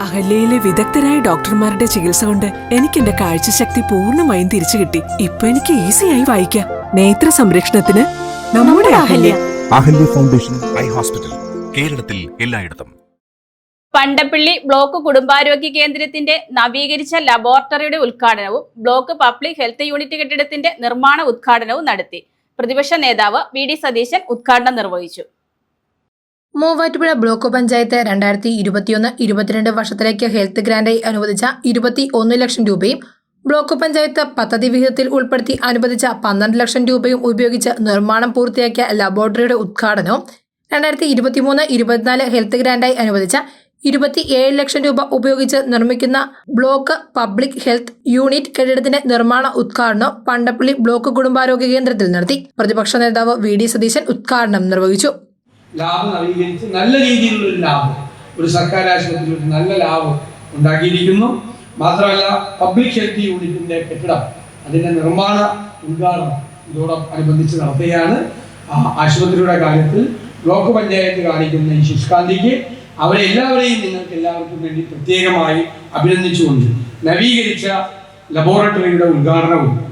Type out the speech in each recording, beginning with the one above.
അഹല്യയിലെ വിദഗ്ധരായ ഡോക്ടർമാരുടെ ചികിത്സ കൊണ്ട് എനിക്ക് എന്റെ കാഴ്ചശക്തി പൂർണമായും തിരിച്ചു കിട്ടി. ഇപ്പൊ എനിക്ക് ഈസിയായി വായിക്കാം. നേത്ര സംരക്ഷണത്തിന് നമ്മുടെ Ahalya. Ahalya foundation eye hospital കേരളത്തിൽ എല്ലായിടത്തും. പണ്ടപ്പള്ളി ബ്ലോക്ക് കുടുംബാരോഗ്യ കേന്ദ്രത്തിന്റെ നവീകരിച്ച ലബോറട്ടറിയുടെ ഉദ്ഘാടനവും ബ്ലോക്ക് പബ്ലിക് ഹെൽത്ത് യൂണിറ്റ് കെട്ടിടത്തിന്റെ നിർമ്മാണ ഉദ്ഘാടനവും നടത്തി. പ്രതിപക്ഷ നേതാവ് വി ഡി സതീശൻ ഉദ്ഘാടനം നിർവഹിച്ചു. മൂവാറ്റുപുഴ ബ്ലോക്ക് പഞ്ചായത്ത് രണ്ടായിരത്തി ഇരുപത്തിയൊന്ന് ഇരുപത്തിരണ്ട് വർഷത്തിലേക്ക് ഹെൽത്ത് ഗ്രാന്റായി അനുവദിച്ച ഇരുപത്തി ഒന്ന് ലക്ഷം രൂപയും ബ്ലോക്ക് പഞ്ചായത്ത് പദ്ധതി വിഹിതത്തിൽ ഉൾപ്പെടുത്തി അനുവദിച്ച പന്ത്രണ്ട് ലക്ഷം രൂപയും ഉപയോഗിച്ച് നിർമ്മാണം പൂർത്തിയാക്കിയ ലബോറട്ടറിയുടെ ഉദ്ഘാടനവും രണ്ടായിരത്തി ഇരുപത്തിമൂന്ന് ഇരുപത്തിനാല് ഹെൽത്ത് ഗ്രാന്റായി അനുവദിച്ച ഇരുപത്തിയേഴ് ലക്ഷം രൂപ ഉപയോഗിച്ച് നിർമ്മിക്കുന്ന ബ്ലോക്ക് പബ്ലിക് ഹെൽത്ത് യൂണിറ്റ് കെട്ടിടത്തിന്റെ നിർമ്മാണ ഉദ്ഘാടനം പണ്ടപ്പള്ളി ബ്ലോക്ക് കുടുംബാരോഗ്യ കേന്ദ്രത്തിൽ നടത്തി. പ്രതിപക്ഷ നേതാവ് വി ഡി സതീശൻ ഉദ്ഘാടനം നിർവഹിച്ചു. ലാഭം നവീകരിച്ച് നല്ല രീതിയിലുള്ള ഒരു ലാഭം. ഒരു സർക്കാർ ആശുപത്രി നല്ല ലാഭം ഉണ്ടാക്കിയിരിക്കുന്നു. മാത്രമല്ല പബ്ലിക് ഹെൽത്ത് യൂണിറ്റിന്റെ കെട്ടിടം അതിന്റെ നിർമ്മാണ ഉദ്ഘാടനം ഇതോടനുബന്ധിച്ച് നടത്തുകയാണ്. ആശുപത്രിയുടെ കാര്യത്തിൽ ബ്ലോക്ക് പഞ്ചായത്ത് കാണിക്കുന്ന ഈ ശുഷ്കാന്തിക്ക് അവരെ എല്ലാവരെയും നിങ്ങൾക്ക് എല്ലാവർക്കും വേണ്ടി പ്രത്യേകമായി അഭിനന്ദിച്ചുകൊണ്ട് നവീകരിച്ച ലബോറട്ടറിയുടെ ഉദ്ഘാടനവും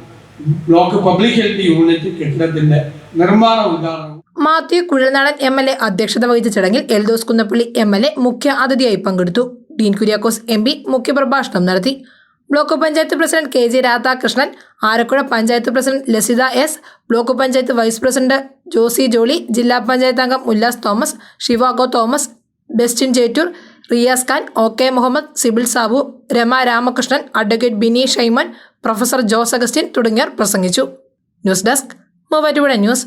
ബ്ലോക്ക് പബ്ലിക് ഹെൽത്ത് യൂണിറ്റ് കെട്ടിടത്തിന്റെ നിർമ്മാണ ഉദ്ഘാടനവും Mathew Kuzhalnadan M L A അധ്യക്ഷത വഹിച്ച ചടങ്ങിൽ Eldhose Kunnappilly M L A മുഖ്യ അതിഥിയായി പങ്കെടുത്തു. ഡീൻ കുര്യാക്കോസ് എം പി മുഖ്യപ്രഭാഷണം നടത്തി. Block panchayat president K J Radhakrishnan Arakuzha panchayat president Lasitha S block panchayat vice president Josy Jolly ജില്ലാ പഞ്ചായത്ത് അംഗം Ullas Thomas Shivago Thomas Bestin Chettoor Riyas Khan O K Muhammad Sibil Sabu Rama Ramakrishnan advocate Bini Shyman professor Jose Augustine തുടങ്ങിയവർ പ്രസംഗിച്ചു. News desk Muvattupuzha news.